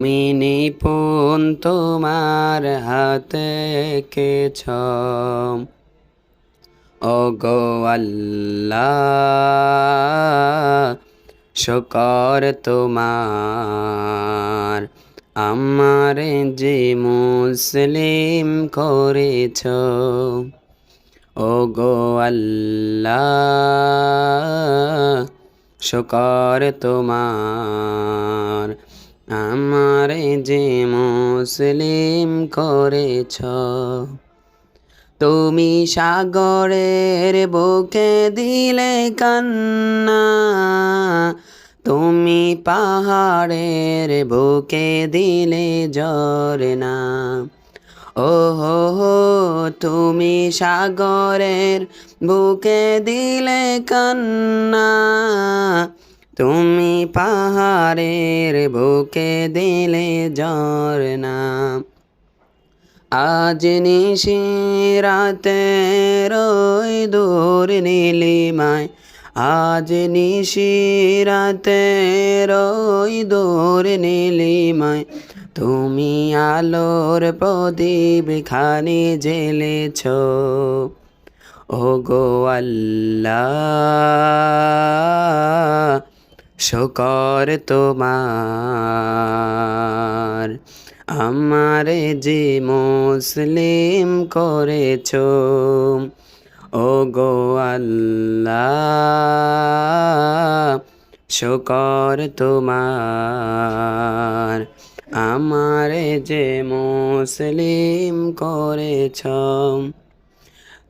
Mini পুন তোমার হাতে case ও গো আল্লাহ, শকর তোমার। আমার যে মুসলিম করেছ। ও গো আল্লাহ, শকর তোমার। মুসলিম করেছ। তুমি সাগরের বুকে দিলে কান্না, তুমি পাহাড়ের বুকে দিলে ঝরনা ও হো হো, তুমি সাগরের বুকে দিলে কান্না তুমি পাহাড়ের বুকে দিলে ঝরনা আজ নিশি রাতে রই দূর নীলিমায়। আজ নিশি রাতে রই দূর নীলিমায়। তুমি আলোর প্রদীপ খানি জেলেছ ও গো আল্লাহ। শকর তোমার। আমার যে মুসলিম করেছ ও গো আল্লাহ, শকর তোমার। আমার যে মুসলিম করেছ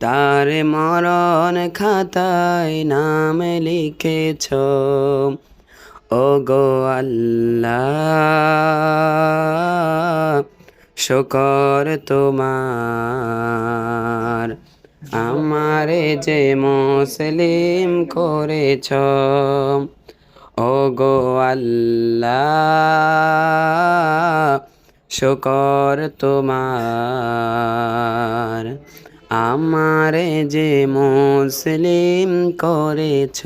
তার মরণ খাতায় নাম লিখেছ। ও গো আল্লাহ, শকর তোমার। আমারে যে মুসলিম করেছ। ও গো আল্লাহ, শকর তোমার। আমারে যে মুসলিম করেছ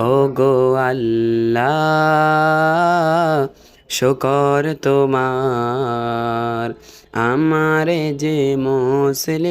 ও গো আল্লাহ শকর তোমার। আমারে যে মুসলিম